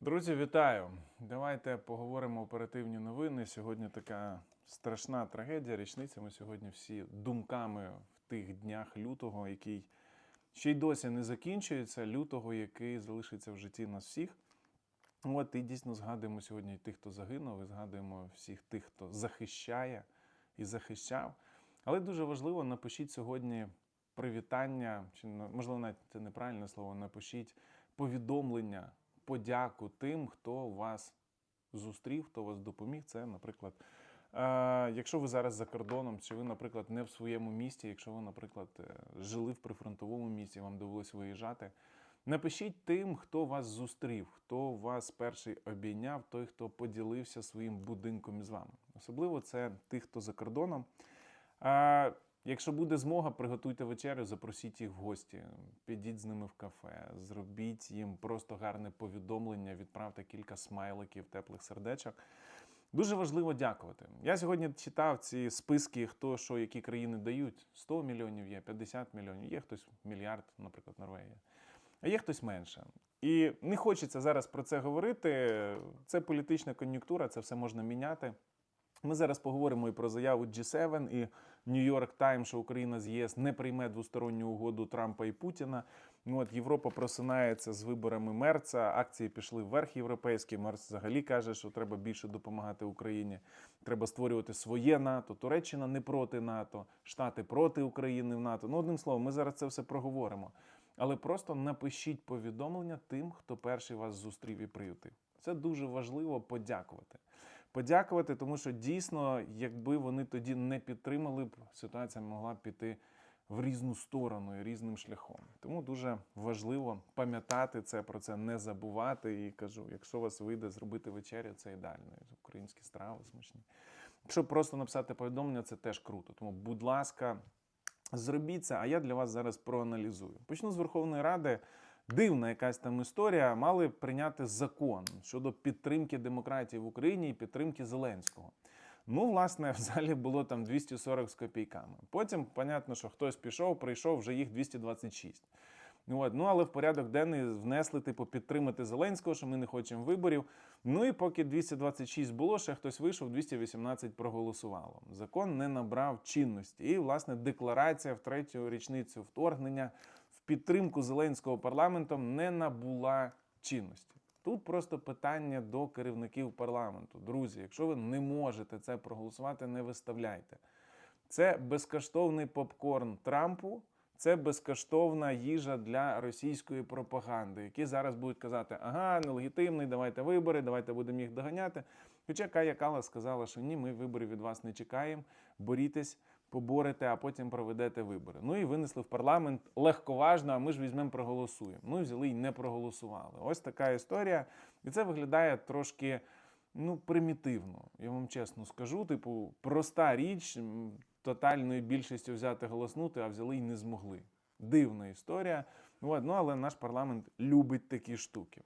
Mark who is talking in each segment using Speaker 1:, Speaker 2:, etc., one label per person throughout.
Speaker 1: Друзі, вітаю! Давайте поговоримо оперативні новини. Сьогодні така страшна трагедія. Річниця. Ми сьогодні всі думками в тих днях лютого, який ще й досі не закінчується. Лютого, який залишиться в житті нас всіх. От і дійсно згадуємо сьогодні тих, хто загинув, і згадуємо всіх тих, хто захищає і захищав. Але дуже важливо, напишіть сьогодні привітання, чи ну, можливо, навіть це неправильне слово, напишіть повідомлення, подяку тим, хто вас зустрів, хто вас допоміг. Це, наприклад, е, якщо ви зараз за кордоном, чи ви, наприклад, не в своєму місті, якщо ви, наприклад, е, жили в прифронтовому місті, вам довелось виїжджати. Напишіть тим, хто вас зустрів, хто вас перший обійняв, той, хто поділився своїм будинком із вами. Особливо це тих, хто за кордоном. Якщо буде змога, приготуйте вечерю, запросіть їх в гості, підіть з ними в кафе, зробіть їм просто гарне повідомлення, відправте кілька смайликів, теплих сердечок. Дуже важливо дякувати. Я сьогодні читав ці списки, хто що, які країни дають. 100 мільйонів є, 50 мільйонів, є хтось мільярд, наприклад, Норвегія. А є хтось менше. І не хочеться зараз про це говорити. Це політична кон'юнктура, це все можна міняти. Ми зараз поговоримо і про заяву G7 і York Times, що Україна з ЄС не прийме двосторонню угоду Трампа і Путіна. Ну от Європа просинається з виборами Мерца. Акції пішли вверх європейські. Мерц взагалі каже, що треба більше допомагати Україні. Треба створювати своє НАТО. Туреччина не проти НАТО, Штати проти України в НАТО. Ну, одним словом, ми зараз це все проговоримо. Але просто напишіть повідомлення тим, хто перший вас зустрів і приютив. Це дуже важливо подякувати. Подякувати, тому що дійсно, якби вони тоді не підтримали б, ситуація могла б піти в різну сторону і різним шляхом. Тому дуже важливо пам'ятати це, про це не забувати. І кажу, якщо у вас вийде зробити вечерю, це ідеально. Українські страви смачні. Якщо просто написати повідомлення, це теж круто. Тому, будь ласка, зробіть це, а я для вас зараз проаналізую. Почну з Верховної Ради. Дивна якась там історія, мали прийняти закон щодо підтримки демократії в Україні і підтримки Зеленського. Ну, власне, в залі було там 240 з копійками. Потім, понятно, що хтось пішов, прийшов, вже їх 226. Ну, От. Ну, але в порядок денний внесли, типу, підтримати Зеленського, що ми не хочемо виборів. Ну і поки 226 було, ще хтось вийшов, 218 проголосувало. Закон не набрав чинності. І, власне, декларація в третю річницю вторгнення підтримку Зеленського парламентом не набула чинності. Тут просто питання до керівників парламенту. Друзі, якщо ви не можете це проголосувати, не виставляйте. Це безкоштовний попкорн Трампу. Це безкоштовна їжа для російської пропаганди, які зараз будуть казати, ага, нелегітимний, давайте вибори, давайте будемо їх доганяти. Хоча Кая Кала сказала, що ні, ми виборів від вас не чекаємо, борітесь, поборете, а потім проведете вибори. Ну і винесли в парламент легковажно, а ми ж візьмемо, проголосуємо. Ну взяли і не проголосували. Ось така історія. І це виглядає трошки ну, примітивно. Я вам чесно скажу. Типу, проста річ, тотальною більшістю взяти голоснути, а взяли і не змогли. Дивна історія. От, ну, але наш парламент любить такі штуки.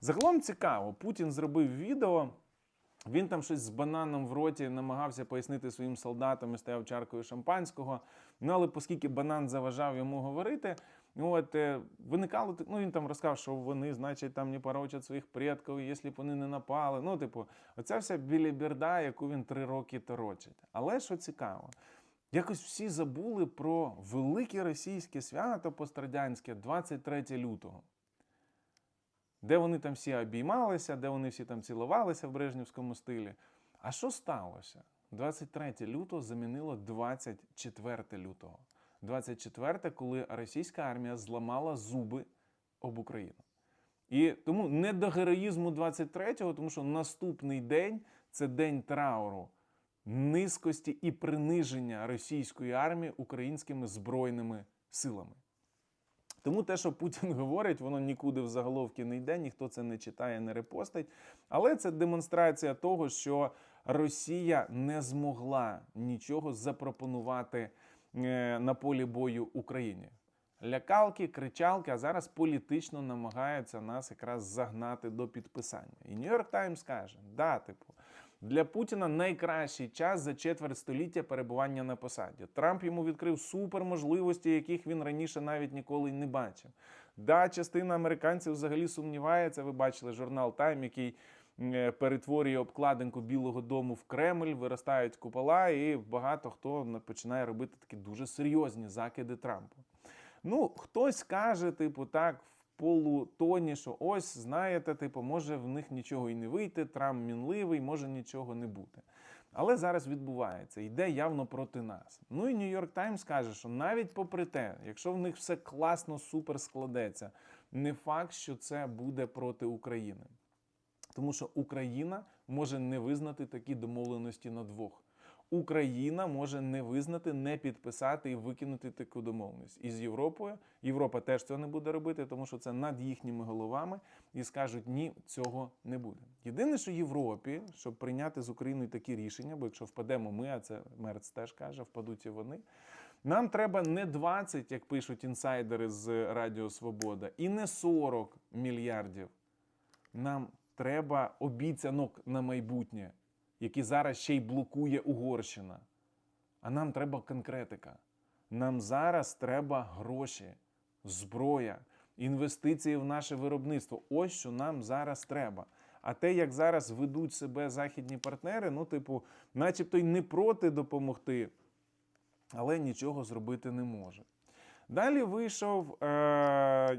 Speaker 1: Загалом цікаво, Путін зробив відео. Він там щось з бананом в роті намагався пояснити своїм солдатам і стояв чаркою шампанського. Ну але оскільки банан заважав йому говорити, от е, виникало ну він там розказав, що вони, значить, там не порочать своїх предків, якщо б вони не напали. Ну, типу, оця вся біліберда, яку він три роки торочить. Але що цікаво, якось всі забули про велике російське свято пострадянське 23 лютого де вони там всі обіймалися, де вони всі там цілувалися в брежнівському стилі. А що сталося? 23 лютого замінило 24 лютого. 24, коли російська армія зламала зуби об Україну. І тому не до героїзму 23-го, тому що наступний день це день трауру, низькості і приниження російської армії українськими збройними силами. Тому те, що Путін говорить, воно нікуди в заголовки не йде, ніхто це не читає, не репостить. Але це демонстрація того, що Росія не змогла нічого запропонувати е, на полі бою Україні. Лякалки, кричалки, а зараз політично намагаються нас якраз загнати до підписання. І Нью-Йорк Таймс каже: да, типу, для Путіна найкращий час за четверть століття перебування на посаді. Трамп йому відкрив суперможливості, яких він раніше навіть ніколи не бачив. Да, частина американців взагалі сумнівається. Ви бачили журнал Тайм, який е, перетворює обкладинку Білого Дому в Кремль, виростають купола, і багато хто на- починає робити такі дуже серйозні закиди Трампу. Ну, хтось каже, типу, так, полутоні, що ось, знаєте, типу, може в них нічого і не вийти, Трамп мінливий, може нічого не бути. Але зараз відбувається, йде явно проти нас. Ну і Нью-Йорк Таймс каже, що навіть попри те, якщо в них все класно, супер складеться, не факт, що це буде проти України. Тому що Україна може не визнати такі домовленості на двох. Україна може не визнати, не підписати і викинути таку домовленість. І з Європою Європа теж цього не буде робити, тому що це над їхніми головами і скажуть ні, цього не буде. Єдине, що Європі, щоб прийняти з Україною такі рішення, бо якщо впадемо ми, а це Мерц теж каже, впадуть і вони. Нам треба не 20, як пишуть інсайдери з Радіо Свобода, і не 40 мільярдів. Нам треба обіцянок на майбутнє, які зараз ще й блокує Угорщина. А нам треба конкретика. Нам зараз треба гроші, зброя, інвестиції в наше виробництво. Ось що нам зараз треба. А те, як зараз ведуть себе західні партнери, ну, типу, начебто й не проти допомогти, але нічого зробити не може. Далі вийшов е,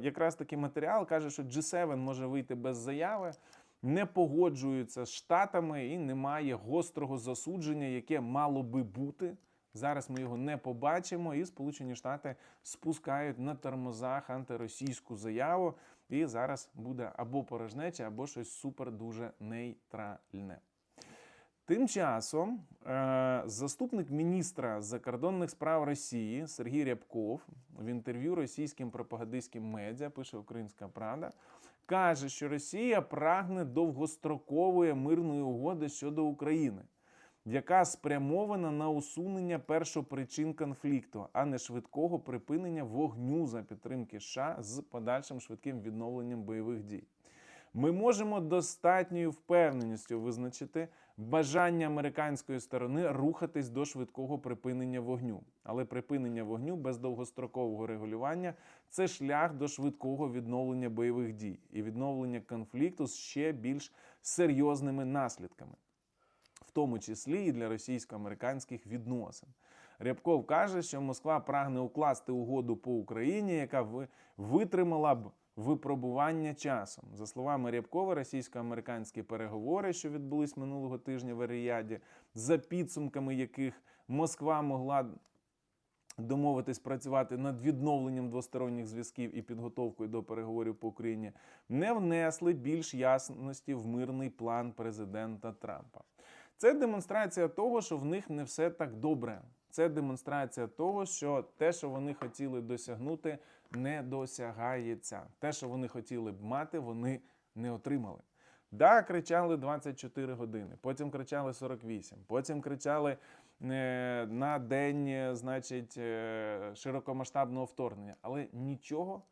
Speaker 1: якраз такий матеріал, каже, що G7 може вийти без заяви, не погоджується з Штатами і немає гострого засудження, яке мало би бути. Зараз ми його не побачимо, і Сполучені Штати спускають на тормозах антиросійську заяву. І зараз буде або порожнеча, або щось супер дуже нейтральне. Тим часом е, заступник міністра закордонних справ Росії Сергій Рябков в інтерв'ю російським пропагандистським медіа пише Українська Правда, каже, що Росія прагне довгострокової мирної угоди щодо України, яка спрямована на усунення першопричин конфлікту, а не швидкого припинення вогню за підтримки США з подальшим швидким відновленням бойових дій. Ми можемо достатньою впевненістю визначити бажання американської сторони рухатись до швидкого припинення вогню. Але припинення вогню без довгострокового регулювання це шлях до швидкого відновлення бойових дій і відновлення конфлікту з ще більш серйозними наслідками, в тому числі і для російсько-американських відносин. Рябков каже, що Москва прагне укласти угоду по Україні, яка витримала б випробування часом. За словами Рябкова, російсько-американські переговори, що відбулись минулого тижня в Аріяді, за підсумками яких Москва могла домовитись працювати над відновленням двосторонніх зв'язків і підготовкою до переговорів по Україні, не внесли більш ясності в мирний план президента Трампа. Це демонстрація того, що в них не все так добре. Це демонстрація того, що те, що вони хотіли досягнути, не досягається. Те, що вони хотіли б мати, вони не отримали. Да, кричали 24 години, потім кричали 48, потім кричали е, на день, е, значить, е, широкомасштабного вторгнення. Але нічого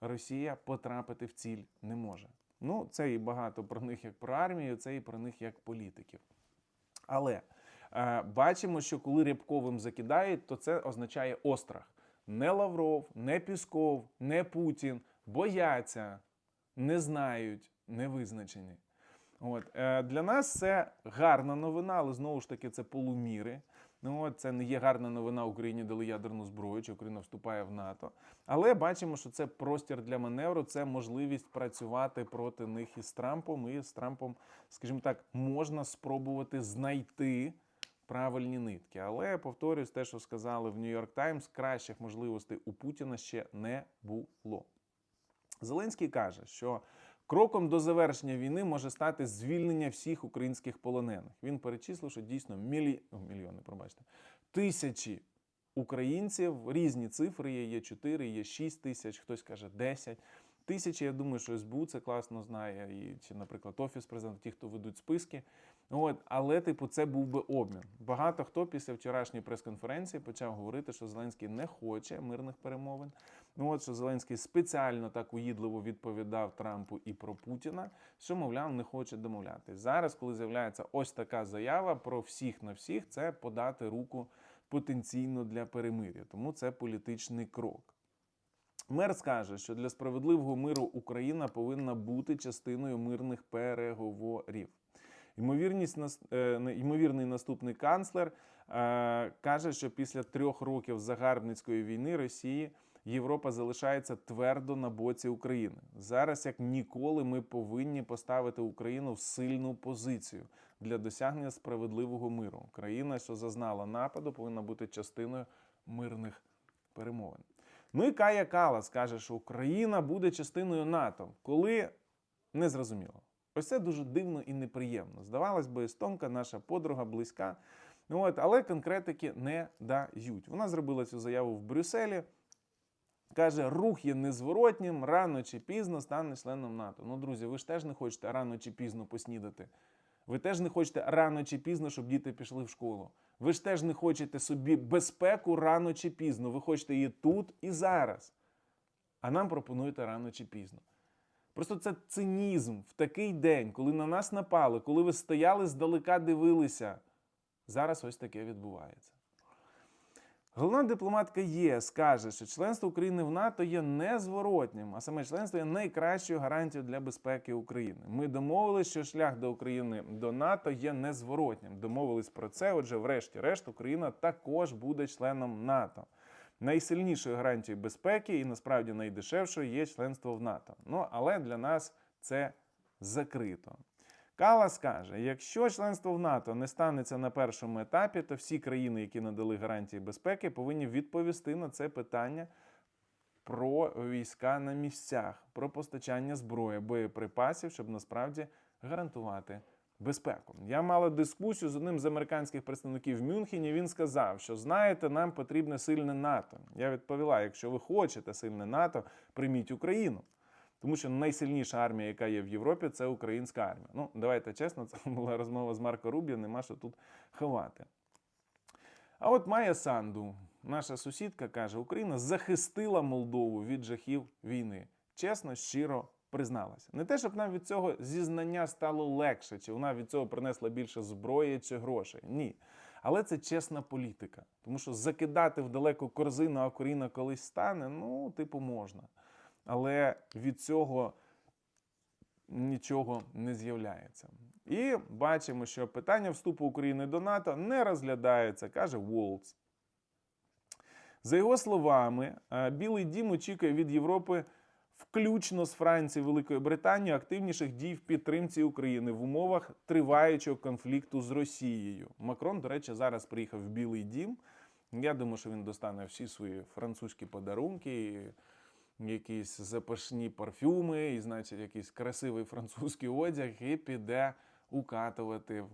Speaker 1: Росія потрапити в ціль не може. Ну, це і багато про них як про армію, це і про них як політиків. Але бачимо, що коли Рябковим закидають, то це означає острах. Не Лавров, не Пісков, не Путін бояться, не знають, не визначені. От, е, для нас це гарна новина, але знову ж таки це полуміри. Ну, от, це не є гарна новина Україні дали ядерну зброю, чи Україна вступає в НАТО. Але бачимо, що це простір для маневру, це можливість працювати проти них із Трампом. І з Трампом, скажімо так, можна спробувати знайти правильні нитки. Але повторюсь, те, що сказали в Нью-Йорк Таймс, кращих можливостей у Путіна ще не було. Зеленський каже, що кроком до завершення війни може стати звільнення всіх українських полонених. Він перечислив, що дійсно мілі... о, мільйони, пробачте, тисячі українців, різні цифри є, є 4, є 6 тисяч, хтось каже 10. Тисячі, я думаю, що СБУ це класно знає, і чи, наприклад, Офіс президента, ті, хто ведуть списки. От, але, типу, це був би обмін. Багато хто після вчорашньої прес-конференції почав говорити, що Зеленський не хоче мирних перемовин. Ну от що Зеленський спеціально так уїдливо відповідав Трампу і про Путіна, що, мовляв, не хоче домовлятись. Зараз, коли з'являється ось така заява про всіх на всіх, це подати руку потенційно для перемир'я. Тому це політичний крок. Мерц каже, що для справедливого миру Україна повинна бути частиною мирних переговорів. Ймовірність е, ймовірний наступний канцлер е, каже, що після трьох років загарбницької війни Росії Європа залишається твердо на боці України. Зараз, як ніколи, ми повинні поставити Україну в сильну позицію для досягнення справедливого миру. Країна, що зазнала нападу, повинна бути частиною мирних перемовин. Ну і Кая Калас каже, що Україна буде частиною НАТО, коли не зрозуміло. Ось це дуже дивно і неприємно. Здавалось би, естонка, наша подруга, близька. Ну, от, але конкретики не дають. Вона зробила цю заяву в Брюсселі. Каже, рух є незворотнім, рано чи пізно стане членом НАТО. Ну, друзі, ви ж теж не хочете рано чи пізно поснідати. Ви теж не хочете рано чи пізно, щоб діти пішли в школу. Ви ж теж не хочете собі безпеку рано чи пізно. Ви хочете її тут і зараз. А нам пропонуєте рано чи пізно. Просто це цинізм в такий день, коли на нас напали, коли ви стояли здалека, дивилися. Зараз ось таке відбувається. Головна дипломатка ЄС каже, що членство України в НАТО є незворотнім, а саме членство є найкращою гарантією для безпеки України. Ми домовились, що шлях до України до НАТО є незворотнім. Домовились про це. Отже, врешті-решт, Україна також буде членом НАТО. Найсильнішою гарантією безпеки і насправді найдешевшою є членство в НАТО. Ну але для нас це закрито. Калас каже: якщо членство в НАТО не станеться на першому етапі, то всі країни, які надали гарантії безпеки, повинні відповісти на це питання про війська на місцях, про постачання зброї, боєприпасів, щоб насправді гарантувати безпеку. Я мала дискусію з одним з американських представників в Мюнхені. Він сказав, що знаєте, нам потрібне сильне НАТО. Я відповіла: якщо ви хочете сильне НАТО, прийміть Україну. Тому що найсильніша армія, яка є в Європі, це українська армія. Ну, давайте чесно, це була розмова з Марко Рубіо, нема що тут ховати. А от Майя Санду, наша сусідка, каже: Україна захистила Молдову від жахів війни. Чесно, щиро призналася. Не те, щоб нам від цього зізнання стало легше, чи вона від цього принесла більше зброї чи грошей. Ні. Але це чесна політика. Тому що закидати в далеку корзину, а Україна колись стане, ну, типу, можна. Але від цього нічого не з'являється. І бачимо, що питання вступу України до НАТО не розглядається, каже Волц. За його словами, е, Білий Дім очікує від Європи, включно з Францією Великою Британією, активніших дій в підтримці України в умовах триваючого конфлікту з Росією. Макрон, до речі, зараз приїхав в Білий Дім. Я думаю, що він достане всі свої французькі подарунки, якісь запашні парфюми, і, значить, якийсь красивий французький одяг, і піде укатувати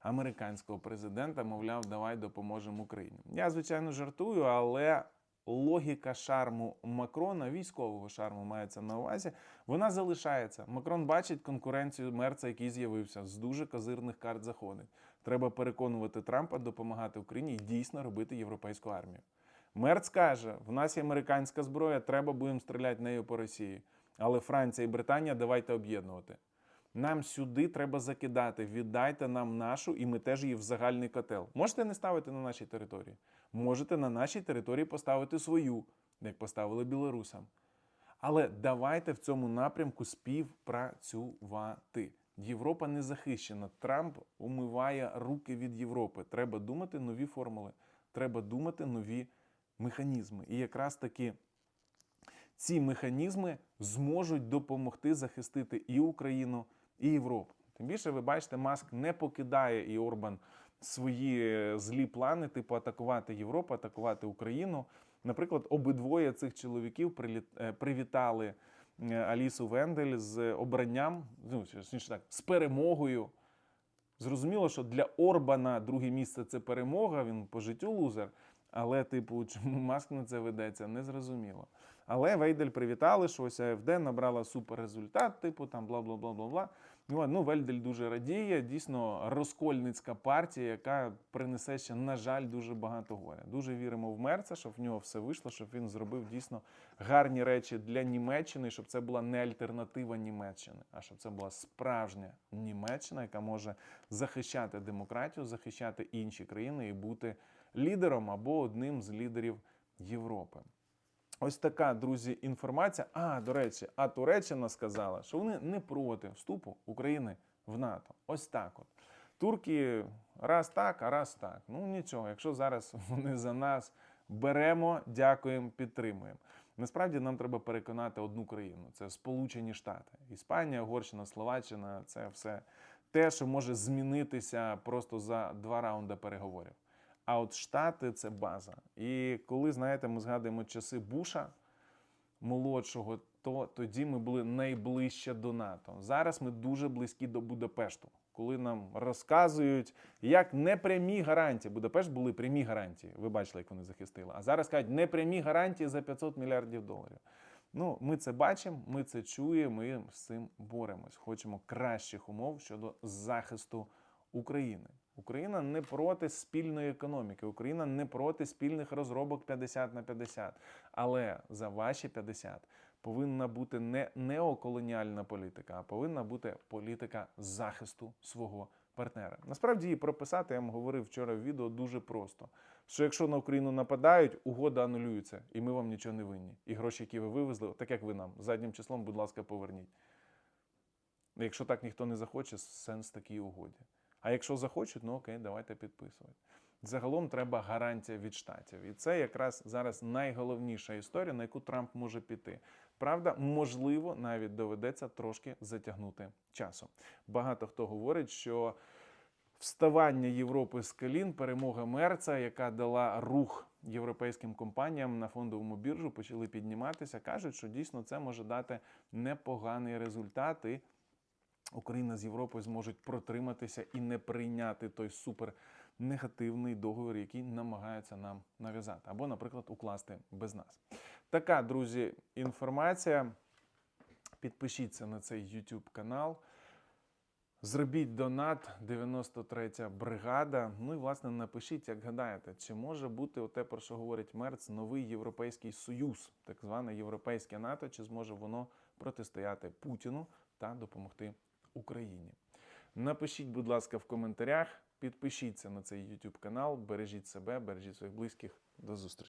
Speaker 1: американського президента, мовляв, давай допоможемо Україні. Я, звичайно, жартую, але логіка шарму Макрона, військового шарму мається на увазі, вона залишається. Макрон бачить конкуренцію мерца, який з'явився, з дуже козирних карт заходить. Треба переконувати Трампа допомагати Україні і дійсно робити європейську армію. Мерц каже: в нас є американська зброя, треба будемо стріляти нею по Росії. Але Франція і Британія давайте об'єднувати. Нам сюди треба закидати. Віддайте нам нашу, і ми теж її в загальний котел. Можете не ставити на нашій території. Можете на нашій території поставити свою, як поставили білорусам. Але давайте в цьому напрямку співпрацювати. Європа не захищена. Трамп умиває руки від Європи. Треба думати нові формули, треба думати нові механізми. І якраз таки ці механізми зможуть допомогти захистити і Україну, і Європу. Тим більше, ви бачите, Маск не покидає і Орбан свої злі плани, типу атакувати Європу, атакувати Україну. Наприклад, обидвоє цих чоловіків е, привітали е, Алісу Вендель з обранням, ну так, з перемогою. Зрозуміло, що для Орбана друге місце це перемога, він по життю лузер. Але, типу, чому Маск на це ведеться, не зрозуміло. Але Вейдель привітали, що ось АФД набрала суперрезультат, типу там бла бла бла бла бла. Ну, ну дуже радіє. Дійсно, розкольницька партія, яка принесе ще, на жаль, дуже багато горя. Дуже віримо в Мерца, щоб в нього все вийшло, щоб він зробив дійсно гарні речі для Німеччини, щоб це була не альтернатива Німеччини, а щоб це була справжня Німеччина, яка може захищати демократію, захищати інші країни і бути лідером або одним з лідерів Європи. Ось така, друзі, інформація. А, до речі, а Туреччина сказала, що вони не проти вступу України в НАТО. Ось так от. Турки раз так, а раз так. Ну нічого, якщо зараз вони за нас беремо, дякуємо, підтримуємо. Насправді нам треба переконати одну країну: це Сполучені Штати, Іспанія, Угорщина, Словаччина це все те, що може змінитися просто за два раунди переговорів. А от Штати це база. І коли, знаєте, ми згадуємо часи Буша молодшого, то тоді ми були найближче до НАТО. Зараз ми дуже близькі до Будапешту, коли нам розказують, як непрямі гарантії. Будапешт були прямі гарантії. Ви бачили, як вони захистили. А зараз кажуть, непрямі гарантії за 500 мільярдів доларів. Ну, ми це бачимо, ми це чуємо, ми з цим боремось. Хочемо кращих умов щодо захисту України. Україна не проти спільної економіки, Україна не проти спільних розробок 50 на 50. Але за ваші 50 повинна бути не неоколоніальна політика, а повинна бути політика захисту свого партнера. Насправді її прописати, я вам говорив вчора в відео, дуже просто. Що якщо на Україну нападають, угода анулюється, і ми вам нічого не винні. І гроші, які ви вивезли, так як ви нам заднім числом, будь ласка, поверніть. Якщо так ніхто не захоче, сенс такій угоді. А якщо захочуть, ну окей, давайте підписувати. Загалом треба гарантія від штатів. І це якраз зараз найголовніша історія, на яку Трамп може піти. Правда, можливо, навіть доведеться трошки затягнути часом. Багато хто говорить, що вставання Європи з колін, перемога Мерца, яка дала рух європейським компаніям на фондовому біржу, почали підніматися. кажуть, що дійсно це може дати непоганий результат. І Україна з Європою зможуть протриматися і не прийняти той супер негативний договір, який намагаються нам нав'язати, або, наприклад, укласти без нас. Така, друзі, інформація. Підпишіться на цей YouTube канал. Зробіть донат 93 бригада. Ну і власне напишіть, як гадаєте, чи може бути оте, про що говорить Мерц, новий Європейський Союз, так зване Європейське НАТО, чи зможе воно протистояти Путіну та допомогти Україні? Напишіть, будь ласка, в коментарях, підпишіться на цей YouTube канал, бережіть себе, бережіть своїх близьких. До зустрічі!